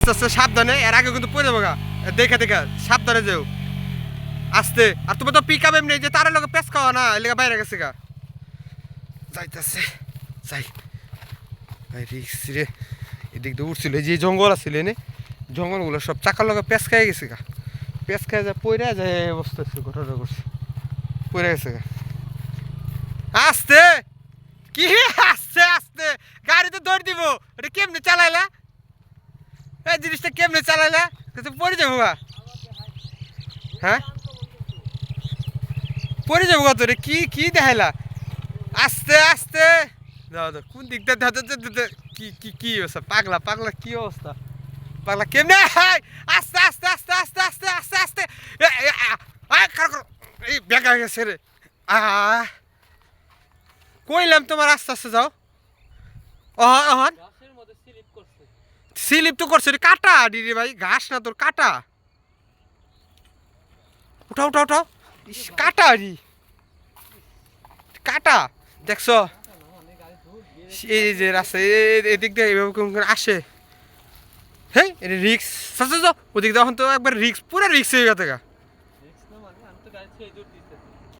আস্তে আস্তে সাবধানে। এর আগে কিন্তু পড়ে যাব দেখে দেখে, সাবধানে যেও। আস্তে। আর তুমি তো পিক আপ এমনি, যে তার লোকে পেস খাওয়া না, এলাকা বাইরে গেছে গা। যাইতেছে। যাই। রিক্স রে। এদিক দিয়ে উঠছিল। যে জঙ্গল আছিল, এনে জঙ্গলগুলো সব চাকার লগে পেস খাই গেছে গা। পেস খাই যায় পইরা যায় এই হচ্ছে ঘটনা করছে পইরা গেছে গা। আস্তে! কি আস্তে আস্তে! গাড়ি তো দৌড় দিব। এটা কেমনে চালাইলা? এই জিনিসটা কেমনে চালাইলা? তো পড়ে যাব হ্যাঁ? পড়ে যাব গা তোরে কি কি দেখাইলা? আস্তে আস্তে। দাও কোন দিকটা দাও। কি কি কি অবস্থা? পাগলা পাগলা কি অবস্থা? পাগলা কেমনে? আস্তে আস্তে আস্তে আস্তে আস্তে আস্তে আস্তে। আ, আ, এই বেগা গেছে রে। আহ কইলাম তোমার আস্তে আস্তে যাও। অহন অহন। স্লিপ তো করছে কাটা দিদি ভাই ঘাস না তোর কাটা। উঠাও উঠাও উঠাও। কাটা রি। কাটা দেখছ? এই যে রাস্তা এদিক দিয়ে এভাবে কোন আসে। হ্যাঁ এটা রিক্স ওদিক দিয়ে এখন তো একবার রিক্স পুরো রিক্স হয়ে গেছে গা।